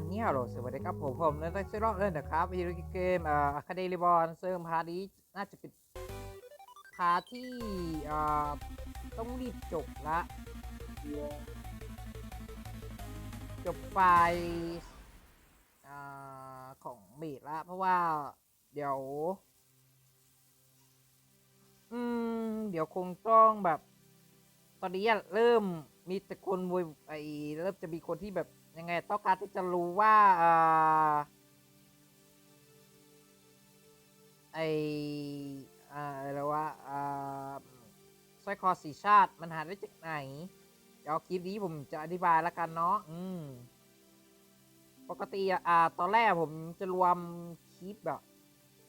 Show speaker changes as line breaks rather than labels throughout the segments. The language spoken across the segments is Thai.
อันนี้ฮัลโหลสวัสดีครับผมผมเล่นักเซอร์เล่นนะครับวิดีโอเกมอ่าอะคาเดลิบอลซึ่งพาร์ทนี้น่าจะเป็นพาร์ทที่อ่าต้องรีบจบละ จบไฟล์อ่าของเมดละ เพราะว่าเดี๋ยว อืม เดี๋ยวคงต้องแบบ ตอนนี้เริ่มมีแต่คนโวยไอเริ่มจะมีคนที่แบบ ยังไงต้องการที่จะรู้ว่าอไออ่าอะไรวะอ่าสร้อยคอสีชาติมันหาได้จากไหน เดี๋ยวคลิปนี้ผมจะอธิบายแล้วกันเนาะอืมปกติอะอ่าตอนแรกผมจะรวมคลิปแบบ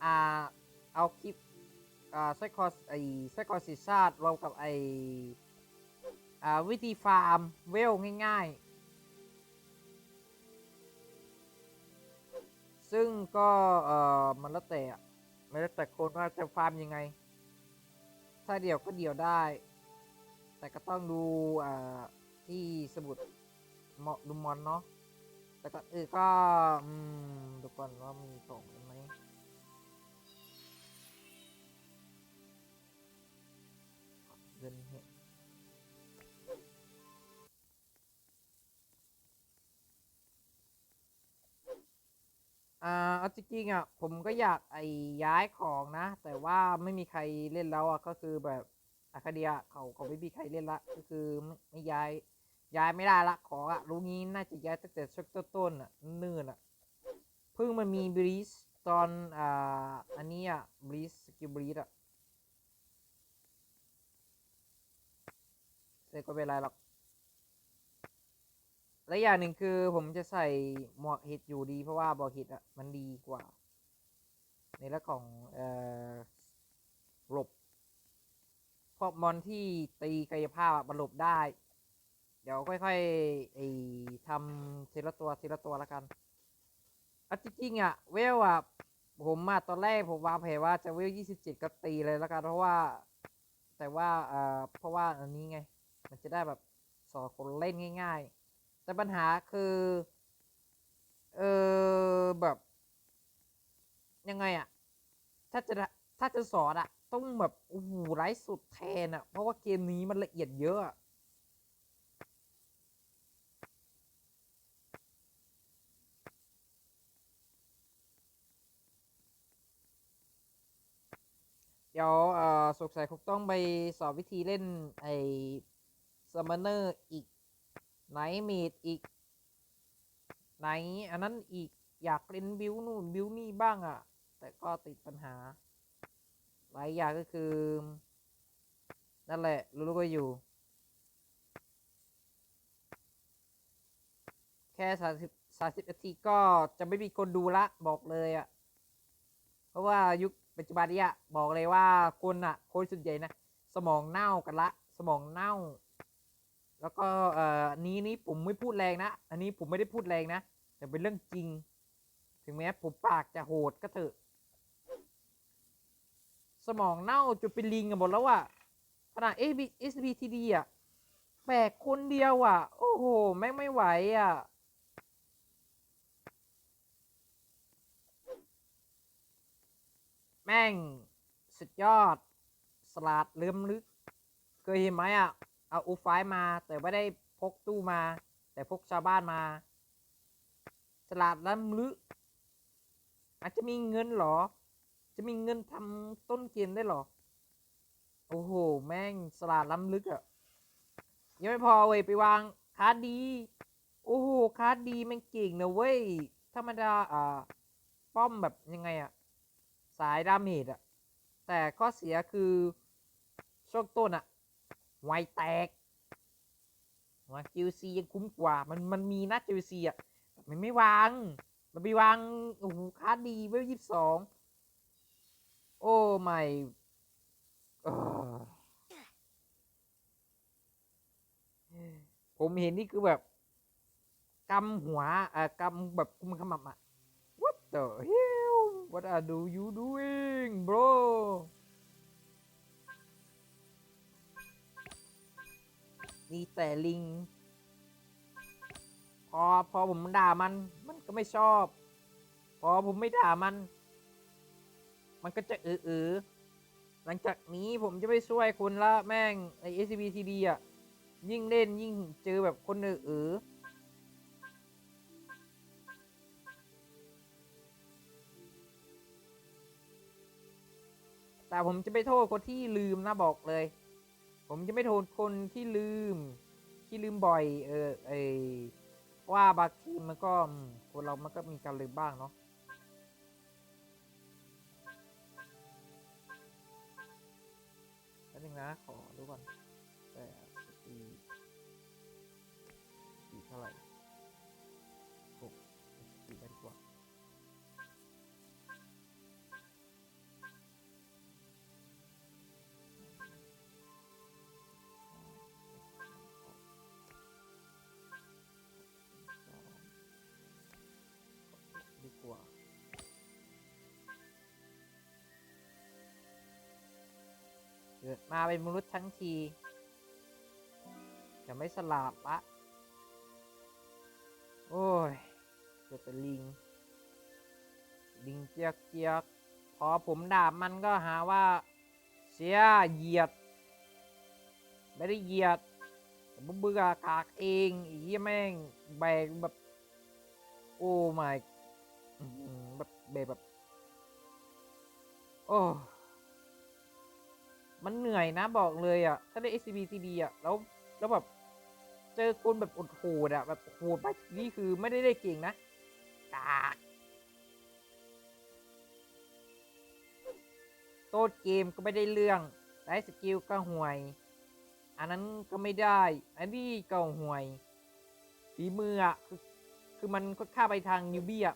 อ่าเอาคลิปอ่าสร้อยคอไอสร้อยคอสีชาติรวมกับไออ่าวิธีฟาร์มเวลง่าย ๆ ซึ่งก็เอ่อมันแล้วแต่อะมันแล้วแต่คนว่าจะฟาร์มยังไง ถ้าเดี่ยวก็เดี่ยวได้ แต่ก็ต้องดูอ่าที่สมุดเหมาะดูมอนเนาะแต่ก็เออก็อืมดูก่อนว่ามีส่ง อ่าเอาจริงๆอะผมก็อยากไอ้ย้ายของนะ แต่ว่าไม่มีใครเล่นแล้วอะก็คือแบบอาคาเดียเขาเขาไม่มีใครเล่นละก็คือไม่ไม่ย้าย ย้ายไม่ได้ละของอะรู้งี้น่าจะย้ายตั้งแต่ช่วงต้นๆอะนื่นอะเพิ่งมันมีบริสตอนอ่าอันนี้อะบริสสกิลบริสอะเสร็จก็เป็นไรหรอก และอย่างหนึ่งคือผมจะใส่หมวกเห็ดอยู่ดี เพราะว่าบอเห็ดอะมันดีกว่า ในเรื่องของเอ่อหลบพวกมอนที่ตีกายภาพอะมันหลบได้ เดี๋ยวค่อยๆไอ้ทำทีละตัวทีละตัวล้วกันอะจริงๆอะ เวลอะ ผมอะตอนแรกผมวางแผนว่าจะเวลยี่สิบเจ็ดก็ตีเลยล้วกันเพราะว่า แต่ว่าเอ่อเพราะว่าอันนี้ไง มันจะได้แบบสอนคนเล่นง่าย ๆ แต่ปัญหาคือ เออแบบ ยังไงอะถ้าจะถ้าจะสอนอะต้องแบบโอ้โหไร้สุดแทนอะเพราะว่าเกมนี้มันละเอียดเยอะเดี๋ยวเออสงสัยคงต้องไปสอนวิธีเล่นไอ้ซัมมอนเนอร์อีก ไหนเมดอีก ไหนอันนั้นอีกอยากเล่นบิวนู่นบิวนี่บ้างอะ่ะ แต่ก็ติดปัญหา หลายอย่างก็คือ นั่นแหละ รู้ๆก็อยู่ แค่สามสิบสามสิบนาทีก็จะไม่มีคนดูละ บอกเลยอะ่ะ เพราะว่ายุคปัจจุบันนี้บอกเลยว่าคนอะ คนส่วนใหญ่นะ สมองเน่ากันละ สมองเน่า แล้วก็เอ่อนี้นี้ผมไม่พูดแรงนะ อันนี้ผมไม่ได้พูดแรงนะ แต่เป็นเรื่องจริง ถึงแม้ผมปากจะโหดก็เถอะ สมองเน่าจนเป็นลิงกันหมดแล้วอะขนาด A B S B T D อะแบกคนเดียวอะโอ้โห แม่งไม่ไหวอะแม่ง สุดยอด สลัดเลื่อมลึก เคยเห็นไหมอะ เอาอูไฟมา แต่ไม่ได้พกตู้มา แต่พกชาวบ้านมาสลัดล้ำลึกอาจจะมีเงินหรอ จะมีเงินทำต้นเกมได้หรอ โอ้โห แม่งสลัดล้ำลึกอะยังไม่พอเว้ยไปวางคาร์ดดี โอ้โหคาร์ดดีม่งเก่งนะเว้ยธรรมดาอ่า ป้อมแบบยังไงอะสายดาเมจอะแต่ข้อเสียคือช่วงต้นอะ ไวแตกว่า QC ยังคุ้มกว่า มันมันมีนะ QC อะแต่มันไม่วาง มันไปวางโอ้โหคาดีเวลยี่สิบสองโอ้ไม่ผมเห็นนี่คือแบบกำหัวเอ่อกำแบบกุมขมับอะ What the hell What are do you doing bro มีแต่ลิง พอพอผมด่ามัน มันก็ไม่ชอบ พอผมไม่ด่ามัน มันก็จะเออเออหลังจากนี้ผมจะไม่ช่วยคุณละแม่งไอ SCBTD อะ ยิ่งเล่นยิ่งเจอแบบคนเออเออแต่ผมจะไม่โทษคนที่ลืมนะบอกเลย ผมจะไม่โทษคนที่ลืม ที่ลืมบ่อย เออไอว่าบางทีมันก็คนเรามันก็มีการลืมบ้างเนาะแป๊บนึงนะ ขอดูก่อน มาเป็นมนุษย์ทั้งทีจะไม่สลาดละโอ้ยเกิดเป็นลิง ลิงเจียกเจียกพอผมด่ามันก็หาว่า เสียเหยียด ไม่ได้เหยียดแต่ผมเบื่อกากเองอ้เหี้แม่งแบกแบบ โอ้ my อื้อหือแบบแบกแบบ โอ้ มันเหนื่อยนะบอกเลยอะ ถ้าได้ SCB CD อะ แล้ว แล้วแบบ เจอคนแบบอดโหดอะ แบบโหดไปนี่คือไม่ได้ได้เก่งนะกากโต้เกมก็ไม่ได้เรื่องได้สกิลก็ห่วย อันนั้นก็ไม่ได้ อันนี้ก็ห่วยฝีมืออะ คือคือมันค่าไปทางยูบี้อะ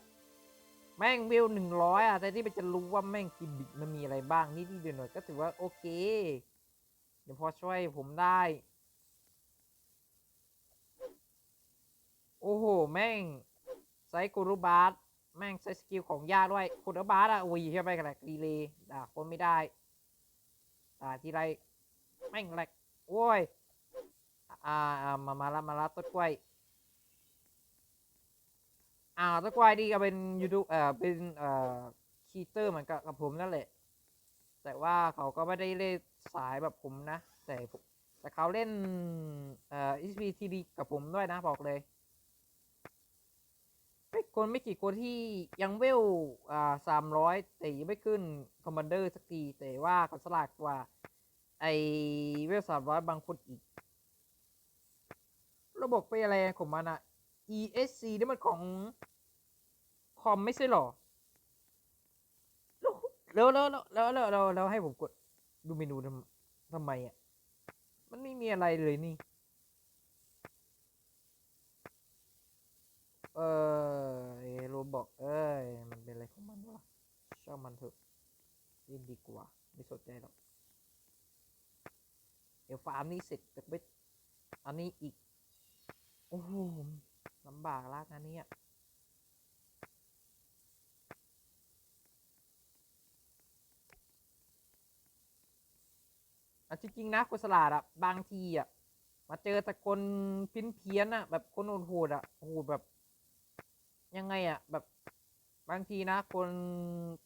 แม่งวิวหนึ่งร้อยอะแต่ที่มันจะรู้ว่าแม่งกิมบิกมันมีอะไรบ้างนี่ที่เดียวหน่อยก็ถือว่าโอเค เดี๋ยวพอช่วยผมได้ โอ้โห แม่งไซกูรุบาสแม่งใช้สกิลของยาด้วยคุรุบาสอะอุ้ยใช่ไหมกันแหละดีเลยด่าคนไม่ได้ด่าทีไรแม่งแหลกโอ้ยอ่าอ่ามามาละมาละต้นกล้วย อ่าต้นกล้วยนี่ก็เป็นยูทูบเอ่อเป็นเอ่อคีเตอร์เหมือนกับกับผมนั่นแหละ แต่ว่าเขาก็ไม่ได้เล่นสายแบบผมนะ แต่แต่เขาเล่นเอ่อ SPTD กับผมด้วยนะบอกเลยเป็นคนไม่กี่คนที่ยังเวลอ่าสามร้อยแต่ยังไม่ขึ้นคอมมานเดอร์สักที แต่ว่าเขาสลากกว่า ไอเวลสามร้อยบางคนอีก ระบบไปอะไรของมันอะ ESC นี่มันของคอมไม่ใช่หรอ แล้วแล้วแล้วแล้วแล้วแล้วให้ผมกดดูเมนูทำทำไมอะ มันไม่มีอะไรเลยนี่ เออโรบอกเอ้ย มันเป็นอะไรของมันวะช่างมันเถอะเล่นดีกว่า ไม่สนใจหรอกเดี๋ยวฟาร์มนี้เสร็จจะไปอันนี้อีก โอ้โห ลำบากลากนะเนี่ยอะจริงๆนะคนสลาดอะบางทีอะมาเจอแต่คนพี้ยนเพี้ยนๆอะแบบคนโหดๆอะโอ้โหแบบ ยังไงอะแบบบางทีนะ คน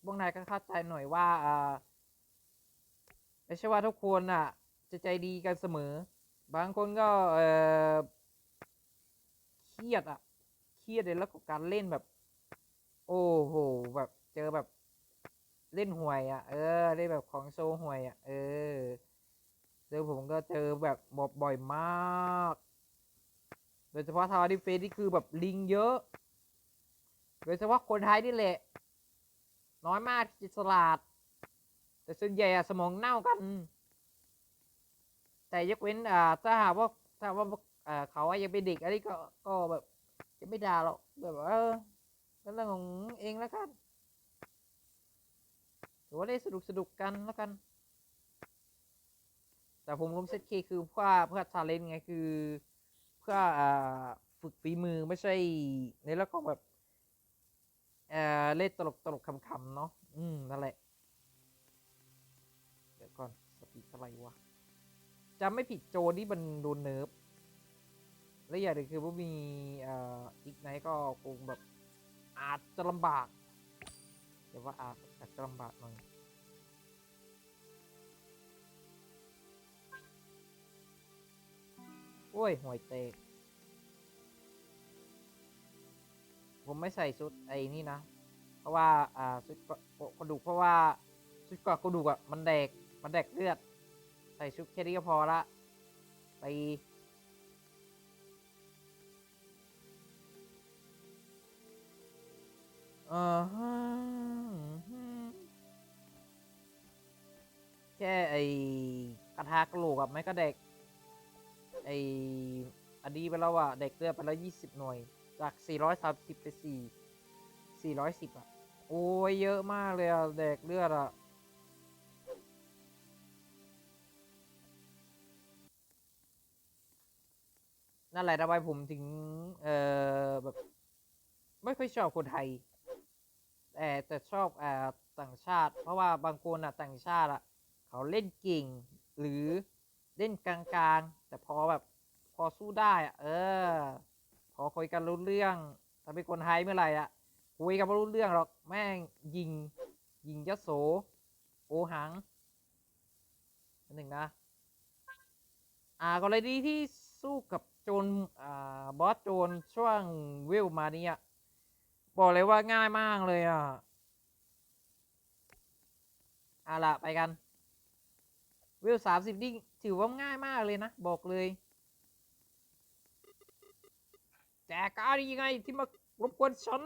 พวกนายก็เข้าใจหน่อยว่าอ่าไม่ใช่ว่าทุกคนอะจะใจดีกันเสมอ บางคนก็เออ เครียดอะเครียดเลยแล้วกับการเล่นแบบ โอ้โหแบบเจอแบบเล่นหวยอะเออเล่นแบบของโชว์ห่วยอะเออเจอผมก็เจอแบบบอบบ่อยมาก โดยเฉพาะทาวดิเฟสที่คือแบบลิงเยอะ โดยเฉพาะคนไทยนี่แหละ น้อยมากที่จะฉลาด แต่ส่วนใหญ่อะสมองเน่ากัน แต่ยกเว้นอ่าถ้าหากว่าถ้าว่า เขายังเป็นเด็กอะไรก็ก็แบบจะไม่ด่าหรอกแบบว่าเออก็เรื่องของเองแล้วกันถือว่าเล่นสนุกสนุกกันแล้วกัน แต่ผมลงเซตเคคือเพื่อเพื่อชาเลนจ์ไงคือ เพื่ออฝึกฝีมือไม่ใช่ในแล้วก็แบบเออเล่นตลกตลกคำๆเนาะอืมนั่นแหละ เดี๋ยวก่อน สปีดอะไรวะจำไม่ผิดโจนี่มันโดนเนิร์ฟ และอย่างหนึ่งคือว่ามีอีกไนก็คงแบบอาจจะลำบากแต่ว่าอาจอาจจะลำบากหน่อยโอ้ยห่วยเตกผมไม่ใส่ชุดไอ้นี่นะ เพราะว่าอ่าชุดกระดูกเพราะว่าชุดกระกระดูกอะมันแดกมันแดกเลือด ใส่ชุดแค่นี้ก็พอละไป ออฮะแค่ไอกระทากระโหลกอะไม่ก็เด็ก ไออันนี้ไปแล้วอะเด็กเลือดไปแล้วยี่สิบหน่วย จากสี่ร้อยสามสิบไปสี่สี่ร้อยสิบอะโอ้ยเยอะมากเลยอะเด็กเลือดอะนั่นแหละทำไมผมถึง เออแบบ ไม่ค่อยชอบคนไทย แต่แต่ชอบอ่าต่างชาติ เพราะว่าบางคนอะต่างชาติอะเขาเล่นเก่งหรือเล่นกลางๆ แต่พอแบบพอสู้ได้อะเออ พอคุยกันรู้เรื่องถ้าเป็นคนไทยเมื่อไหร่อะคุยกันไม่รู้เรื่องหรอกแม่งยิง ยิงยโส โอหังอันหนึ่งนะ อ่ากรณีที่สู้กับโจรอ่าบอสโจรช่วงวิวมาเนี่ย บอกเลยว่าง่ายมากเลยอะเอาล่ะไปกันวิวสามสิบนี่ถือว่าง่ายมากเลยนะ บอกเลยแจกการยังไงที่มารบกวนฉัน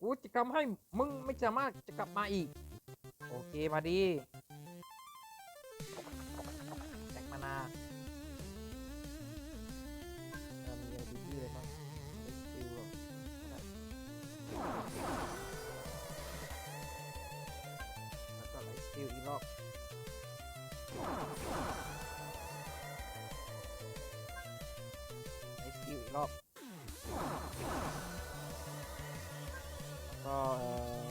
กูจะทำให้มึงไม่สามารถจะกลับมาอีก โอเคมาดี รอบแล้วก็เอ่อ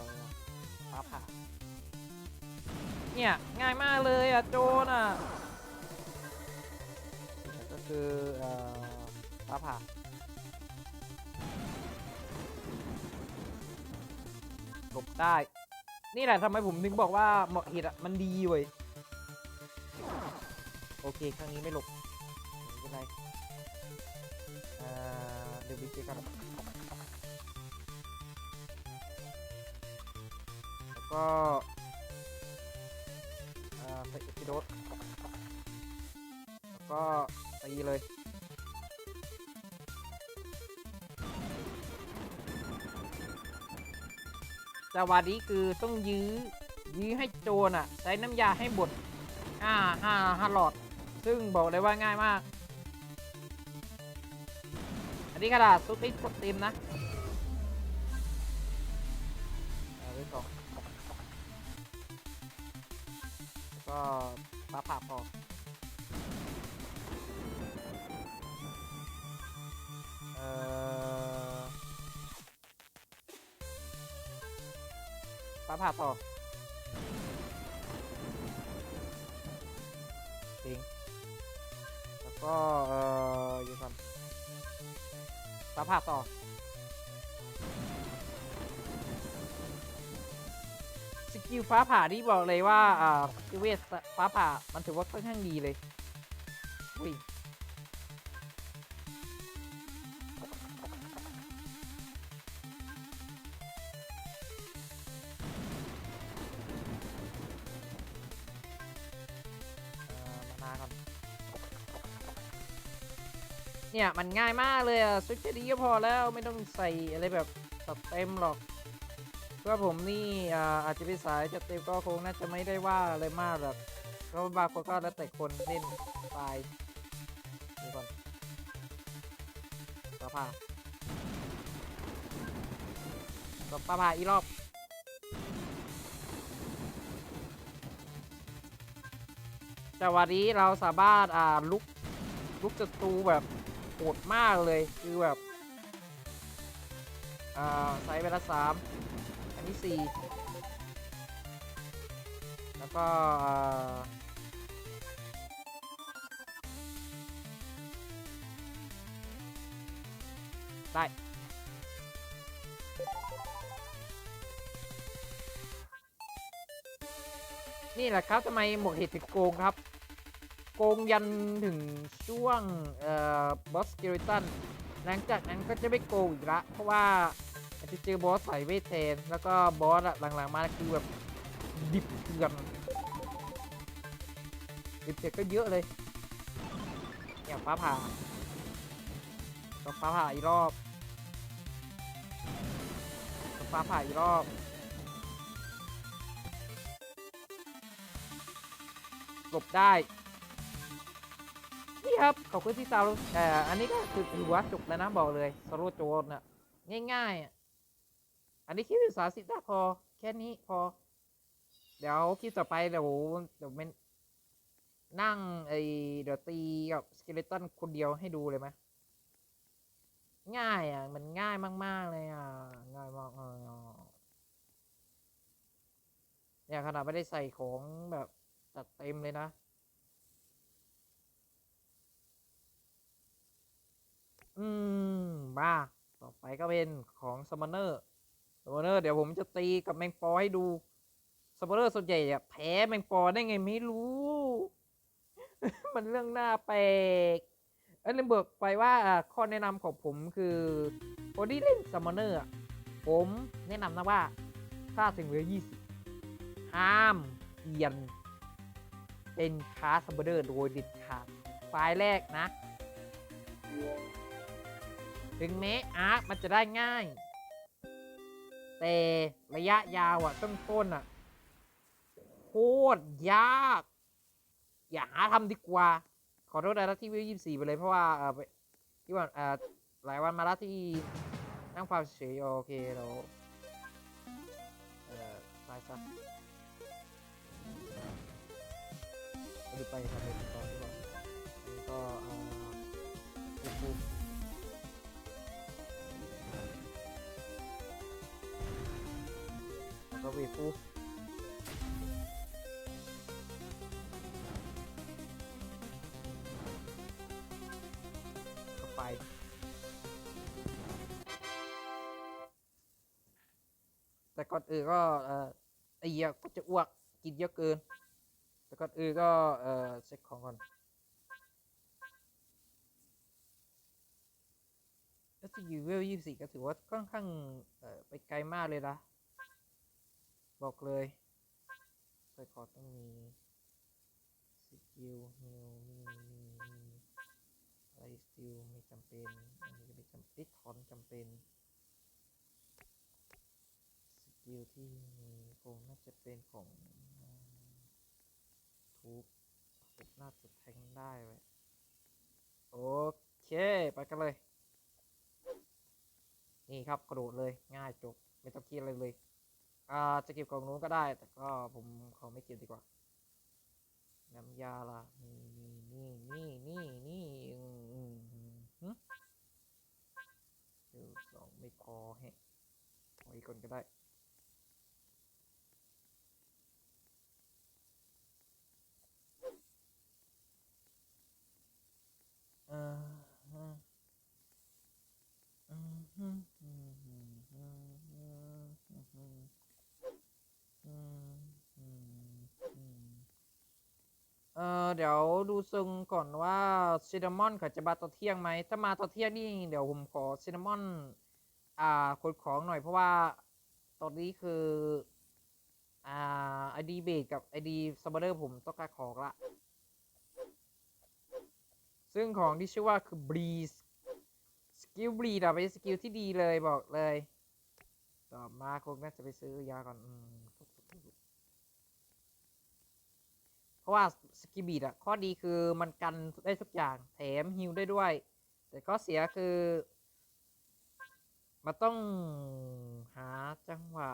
ฟ้าผ่าเนี่ยง่ายมากเลยอะโจนอะแล้วก็คือเอ่อฟ้าผ่าหลบได้ นี่แหละทำไมผมถึงบอกว่าเหมาะเห็ดอะมันดีเว้ยโอเค ครั้งนี้ไม่หลบ เจอกันแล้วก็ใส่เอพิโดสแล้วก็ตีเลยจังหวะนี้คือต้องยื้อ ยื้อให้โจรอะ ใช้น้ำยาให้บดห้าห้าห้าหลอด ซึ่งบอกเลยว่าง่ายมาก อันนี้กระดาษซุปนี่กดเต็มนะ ฟ้าผ่าต่อ สกิลฟ้าผ่าที่บอกเลยว่าอ่าสกิลเวทฟ้าผ่ามันถือว่าค่อนข้างดีเลยอุ้ย เนี่ยมันง่ายมากเลยอะซุปแค่นี้ก็พอแล้วไม่ต้องใส่อะไรแบบตัดเต็มหรอกเพื่อผมนี่อาจจะไปสายจะเต็มก็คงน่าจะไม่ได้ว่าอะไรมากหรอกเพราะบางคนก็แล้วแต่คนเล่นไตล์นี่ก่อนป้าผ่าก็ป้าผ่าอีกรอบแต่วันนี้เราสามารถอ่าลุกลุกศัตรูแบบ หดมากเลยคือแบบ อ่าใส่ไปละสามอันนี้สี่แล้วก็ได้นี่แหละครับทำไมหมวกเห็ดถึงโกงครับ โกงยันถึงช่วงเอ่อบอสเกิริตันหลังจากนั้นก็จะไม่โกงอีกละ เพราะว่าอาจจะเจอบอสใส่เวทแทน แล้วก็บอสอะหลังๆมาคือแบบดิบเถื่อนดิบเถื่อนก็เยอะเลยเนี่ยฟ้าผ่าต้องฟ้าผ่าอีกรอบต้องฟ้าผ่าอีกรอบหลบได้ ครับ ขอบคุณที่ตามเอ่ออันนี้ก็คือถือว่าจบแล้วนะบอกเลยสโลโจนน่ะง่ายๆอะอันนี้คลิปสาสิบได้พอแค่นี้พอ เดี๋ยวคลิปต่อไปเดี๋ยวเดี๋ยวมันนั่งไอเดี๋ยวตีกับสเกเลตันคนเดียวให้ดูเลยไหมง่ายอะ มันง่ายมาก ๆ เลยอะ ง่ายมากเลยอะเนี่ยขนาดไม่ได้ใส่ของแบบจัดเต็มเลยนะ อืม มา ต่อไปก็เป็นของซัมมอนเนอร์ซัมมอนเนอร์เดี๋ยวผมจะตีกับแมงปอให้ดูซัมมอนเนอร์ส่วนใหญ่อะแพ้แมงปอได้ไงไม่รู้ มันเรื่องหน้าแปลกเอ้ยลืมบอกไปว่าข้อแนะนำของผมคือคนที่เล่นซัมมอนเนอร์ผมแนะนำนะว่าถ้าถึงเวลยี่สิบห้ามเปลี่ยน เป็นคาสซัมมอนเนอร์โดยเด็ดขาดไฟล์แรกนะ ถึงแม้อาร์คมันจะได้ง่าย แต่ระยะยาวอะต้นต้นอะโคตรยาก อย่าหาทำดีกว่า ขอโทษนะที่วิวยี่สี่ไปเลยเพราะว่าเออที่ว่าเออหลายวันมาแล้วที่นั่งฟังเฉยโอเคเราเออตายซะไปทำอะไรต่อดีกว่าอันนี้ก็เออ ปุ๊บๆแล้เวฟูเข้าไปแต่ก่อนอื่นก็เอ่อไอ้เหี้ยก็จะอ้วกกินเยอะเกิน แต่ก่อนอื่นก็เอ่อเช็คของก่อนแล้วที่อยู่เวลยี่สิบก็ถือว่าค่อนข้างเอ่อไปไกลมากเลยนะ บอกเลยใส่คอร์ดต้องมีสกิลฮิวมีมีมีอะไรสกิลไม่จำเป็นอันนี้ก็ไม่จำเป็นถอนจำเป็นสกิลที่มีคงน่าจะเป็นของทุบทุบน่าจะแทงได้เว้ยโอเคไปกันเลย นี่ครับกระโดดเลยง่ายจบ ไม่ต้องคิดอะไรเลย อ่าจะเก็บของนู้นก็ได้ แต่ก็ผมขอไม่เก็บดีกว่า น้ำยาละนี่นี่นี่นี่นี่อืมอืมอืมหึเดี๋ยวสองไม่พอแฮะขออีกคนก็ได้เออฮะอืมฮึอืมฮึอืมฮึอืมฮึอืมอืมอืม เออเดี๋ยวดูซึงก่อนว่าซินนามอนเขาจะมาตอนเที่ยงไหม ถ้ามาตอนเที่ยงนี่เดี๋ยวผมขอซินนามอน อ่าขนของหน่อยเพราะว่าตอนนี้คือ อ่าไอดีเบดกับไอดีซัมเบอร์ผมต้องการของละ ซึ่งของที่ชื่อว่าคือ breeze สกิล breeze อะเป็นสกิลที่ดีเลยบอกเลย ต่อมาคงน่าจะไปซื้อยาก่อนอืมเพ ราะว่าสกิบีดอะข้อดีคือมันกันได้ทุกอย่าง แถมฮิลได้ด้วย แต่ข้อเสียคือ มันต้องหาจังหวะ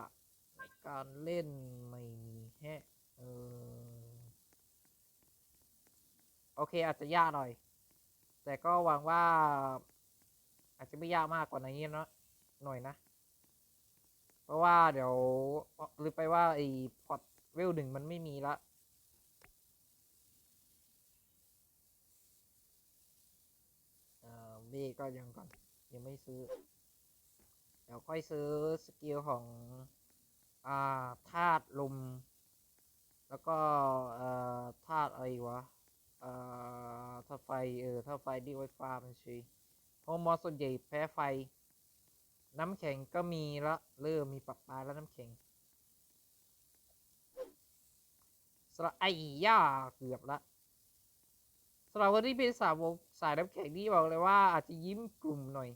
การเล่นไม่มีแฮะเออโอเค อาจจะยากหน่อย แต่ก็หวังว่า อาจจะไม่ยากมากกว่านี้เนะหน่อยนะ เพราะว่าเดี๋ยวเอ่อลืมไปว่าไอ้พอร์ตเวลหนึ่งมันไม่มีละ เอ่ก็ยังก่อน ยังไม่ซื้อ เดี๋ยวค่อยซื้อสกิลของ อ่าธาตุลม แล้วก็เอ่อธาตุอะไรวะเอ่อธาไฟเออธาไฟดีไวฟ้ามันชีเพราะมอสส่วนใหญ่แพ้ไฟ น้ำแข็งก็มีละเริ่มมีปรับปลาแล้วน้ำแข็งสระไอ้ย่าเกือบละำหรับคนที่เป็นสาวกสายน้ำแข็งนี่บอกเลยว่าอาจจะยิ้มกลุ่มหน่อย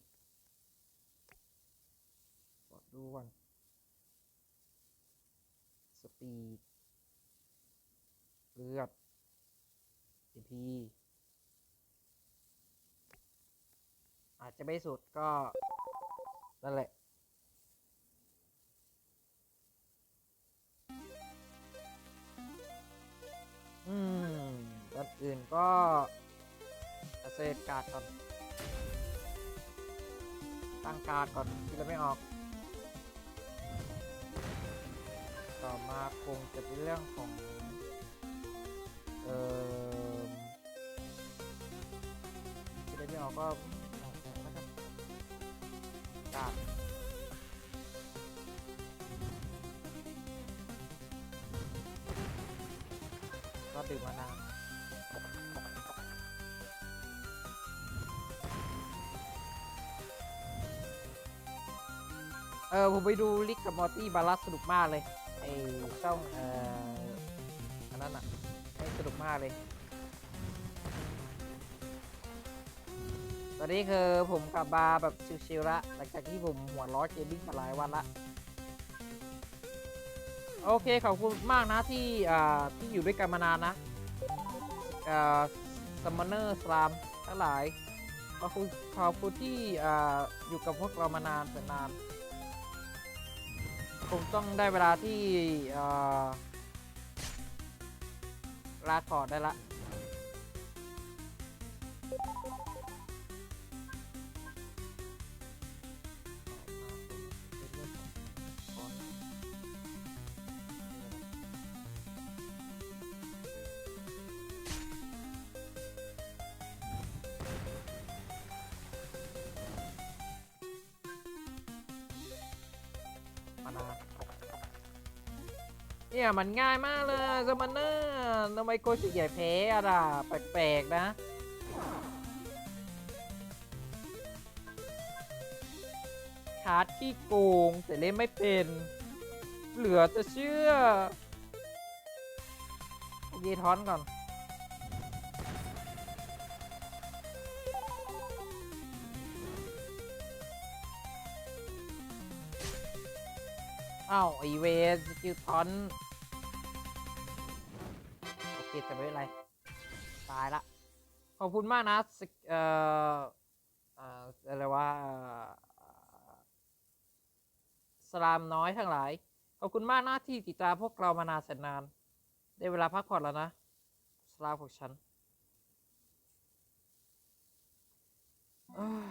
ดูก่อนสปีดเลือด EP อาจจะไม่สุดก็ นั่นแหละ อืม ด้านอื่นก็เซตการ์ดก่อน ตั้งการ์ดก่อนที่เราไม่ออก ต่อมาคงจะเป็นเรื่องของ เอ่อที่เราไม่ออกก็ออกแล้วกันการ์ดก็ดื่มมานาน เออผมไปดูลิกกับมอร์ตี้บาลัสสนุกมากเลยไอ้ช่องเอ่ออันนั้นอะให้สนุกมากเลยตอนนี้คือผมกลับมาแบบชิลๆละหลังจากที่ผมหัวร้อนเกมมิ่งมาหลายวันละโอเคขอบคุณมากนะที่อ่าที่อยู่ด้วยกันมานานนะอ่าซัมมอนเนอร์สลามทั้งหลายขอบคุณขอบคุณที่อ่าอยู่กับพวกเรามานานแต่นาน คงต้องได้เวลาที่อ่าลาถอดได้ละ เนี่ยมันง่ายมากเลยสมันเนอร์ทำไมโกชิใหญ่แพ้อะล่ะแปลกๆนะคาร์ดที่โกงแต่เล่นไม่เป็น เหลือจะเชื่อเยทอนก่อน อ้าวไอเวสกิลทอน แต่ไม่เป็นไร ตายละ ขอบคุณมากนะเอ่อเอ่ออะไรว่าสลามน้อยทั้งหลาย ขอบคุณมากนะที่ติดตามพวกเรามานานแสนนาน ได้เวลาพักผ่อนแล้วนะ สลามของฉันอ้ย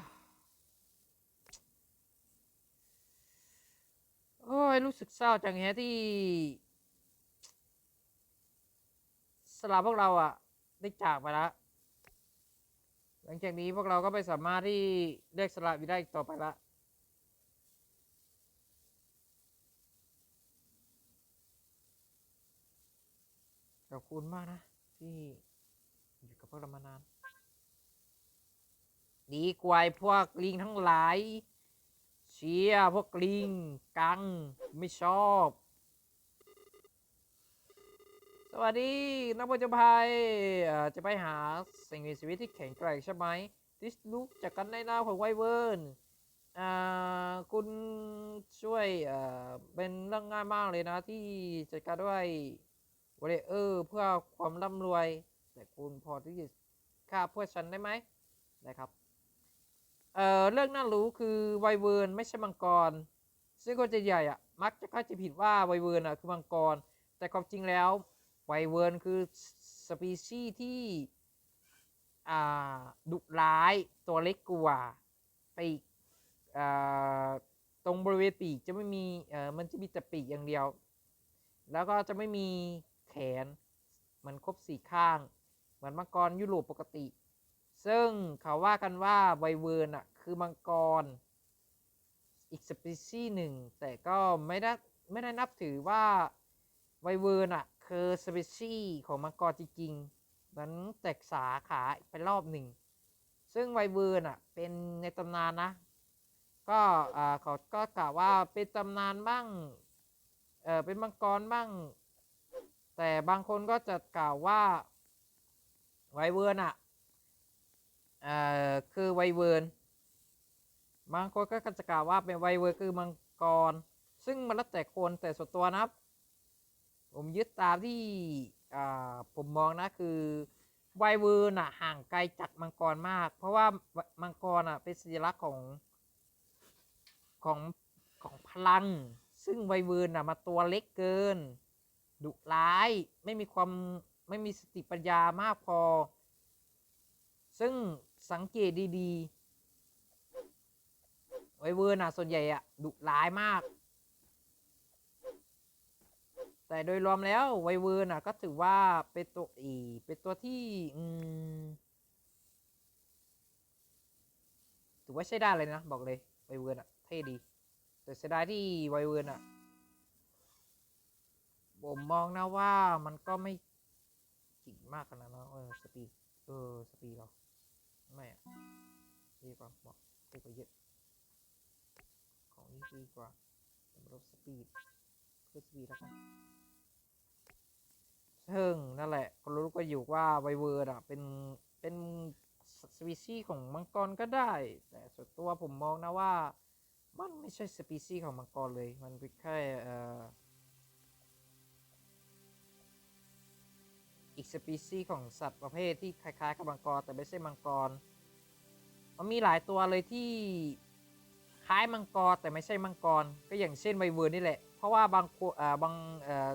โอ้ยรู้สึกเศร้าจังแฮะที่ สลาพวกเราอะได้จากไปแล้วหลังจากนี้พวกเราก็ไม่สามารถที่เรียกสลาวิได้อีกต่อไปละขอบคุณมากนะ ที่อยู่กับพวกเรามานาน ดีกว่าพวกลิงทั้งหลาย เชียร์พวกลิง กัง ไม่ชอบ สวัสดี นักผจญภัยเอ่จะไปหาสิ่งมีชีวิตที่แข็งแกร่งใช่ไหมดิสลุกจากกันในนาของไวเวิร์นคุณช่วยเอ่อเป็นเรื่องง่ายมากเลยนะที่จัดการด้วยวอลเลเออร์เพื่อความร่ำรวย แต่คุณพอที่จะฆ่าเพื่อฉันได้ไหมได้ครับเอ่อเรื่องน่ารู้คือไวเวิร์นไม่ใช่มังกร ซึ่งคนจะใหญ่อะมักจะเข้าใจผิดว่าไวเวิร์นอะคือมังกร แต่ความจริงแล้ว ไวเวิร์นคือสปีชีส์ที่อ่าดุร้ายตัวเล็กกว่าปีกอ่าตรงบริเวณปีกจะไม่มีเอ่อมันจะมีแต่ปีกอย่างเดียว แล้วก็จะไม่มีแขนมันครบสี่ข้าง เหมือนมังกรยุโรปปกติ ซึ่งเขาว่ากันว่าไวเวิร์นอะคคือมังกรอีกสปีชีส์หนึ่ง แต่ก็ไม่ได้ไม่ได้นับถือว่าไวเวิร์นอะ คือสปีชีส์ของมังกรจริงๆมันแตกสาขาไปรอบหนึ่ง ซึ่งไวเวิร์นอะเป็นในตำนานนะ ก็อ่าเขาก็กล่าวว่าเป็นตำนานบ้างเออเป็นมังกรบ้าง แต่บางคนก็จะกล่าวว่าไวเวิร์นอะเอ่อคือไวเวิร์นบางคนก็จะกล่าวว่าเป็นไวเวิร์นคือมังกร ซึ่งมันแล้วแต่คนแต่ส่วนตัวนะครับ ผมยึดตามที่ผมมองนะคือไวเวิร์น่ะห่างไกลจากมังกรมาก เพราะว่ามังกรอะเป็นสัญลักษณ์ของของของพลัง ซึ่งไวเวิร์น่ะมาตัวเล็กเกินดุร้ายไม่มีความไม่มีสติปัญญามากพอ ซึ่งสังเกตดีๆไวเวิร์น่ะส่วนใหญ่อะดุร้ายมาก แต่โดยรวมแล้วไวเวิร์น่ะก็ถือว่าเป็นตัวอีเป็นตัวที่อืมถือว่าใช้ได้เลยนะบอกเลยไวเวิร์น่ะเท่ดี แต่เสียดายที่ไวเวิร์น่ะผมมองนะว่ามันก็ไม่จิงมากขนาดนั้นเออสปีดเออสปีดเหรอไม่อะดีกว่าบอกดีกว่าเยอะของนี้ดีกว่าสำหรับสปีดเพื่อสปีดแล้วกัน ซึ่งนั่นแหละก็รู้ก็อยู่ว่าไวเวิร์ดอะเป็นเป็นสปีชีส์ของมังกรก็ได้ แต่ส่วนตัวผมมองนะว่า มันไม่ใช่สปีชีส์ของมังกรเลย มันเป็นแค่เอีกสปีชีส์ของสัตว์ประเภทที่คล้ายๆกับมังกรแต่ไม่ใช่มังกร มันมีหลายตัวเลยที่คล้ายมังกรแต่ไม่ใช่มังกร ก็อย่างเช่นไวเวิร์นนี่แหละ เพราะว่าบางคนเอ่อบางเอ่อ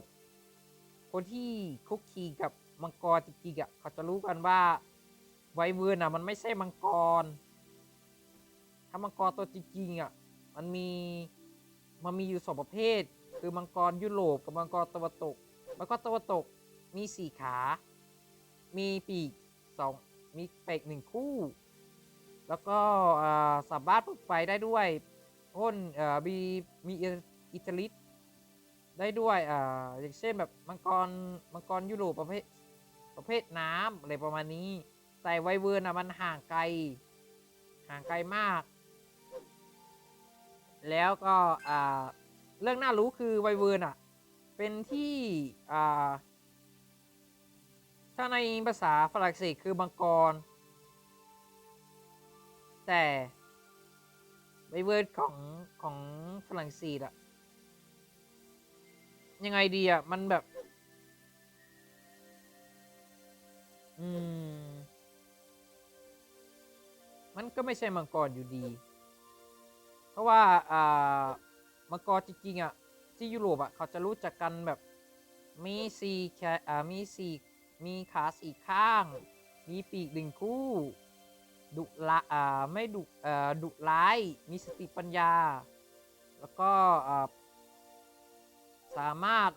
คนที่คุกคีกับมังกรจริงๆอะเขาจะรู้กันว่าไวเวิร์นอะมันไม่ใช่มังกร ถ้ามังกรตัวจริงๆอะมันมีมันมีอยู่สองประเภท คือมังกรยุโรปกับมังกรตะวันตก มังกรตะวันตกมีสี่ขา มีปีกสองมีปีกหนึ่งคู่ แล้วก็สามารถปลุกไฟได้ด้วยพ่นมีมีอิตาลิส ได้ด้วยอ่าอย่างเช่นแบบมังกรมังกรยุโรปประเภทประเภทน้ำอะไรประมาณนี้ แต่ไวเวิร์นอะมันห่างไกล ห่างไกลมาก แล้วก็อ่าเรื่องน่ารู้คือไวเวิร์นอะเป็นที่อ่าถ้าในภาษาฝรั่งเศสคือมังกร แต่ไบเวิร์ของของฝรั่งเศสอะ ยังไงดีอะมันแบบ อืม มันก็ไม่ใช่มังกรอยู่ดี เพราะว่า อ่า มังกรจริงๆอะที่ยุโรปอะเขาจะรู้จักกันแบบ มีสี่แค่อ่า มีสี่มีขาสี่ข้าง มีปีกหนึ่งคู่ ดุละอ่า ไม่ดุอ่อดุร้าย มีสติปัญญา แล้วก็อ่า สามารถ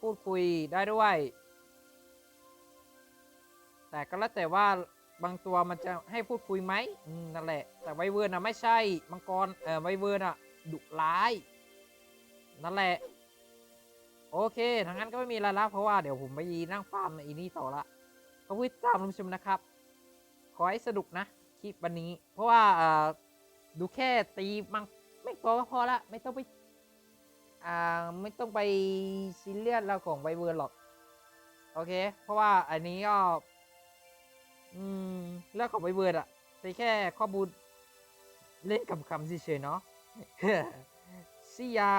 พูดคุยได้ด้วย แต่ก็แล้วแต่ว่าบางตัวมันจะให้พูดคุยไหมนั่นแหละ แต่ไวเวิร์นอะไม่ใช่มังกรเออไวเวิร์นอะดุร้าย นั่นแหละ โอเคทางนั้นก็ไม่มีอะไรแล้วเพราะว่าเดี๋ยวผมไปนั่งฟาร์มในอีนี่ต่อละก็พูดตามคุณผู้ชมนะครับ ขอให้สนุกนะคลิปวันนี้ เพราะว่าดูแค่ตีมังไม่พอก็พอละไม่ต้องไป อ่าไม่ต้องไปซีเรียสเราของไวเวอร์หรอก โอเค เพราะว่าอันนี้ก็อืมเรื่องของไวเวอร์อะเป็นแค่ข้อมูลเล่นคำๆเฉยๆเนาะซียา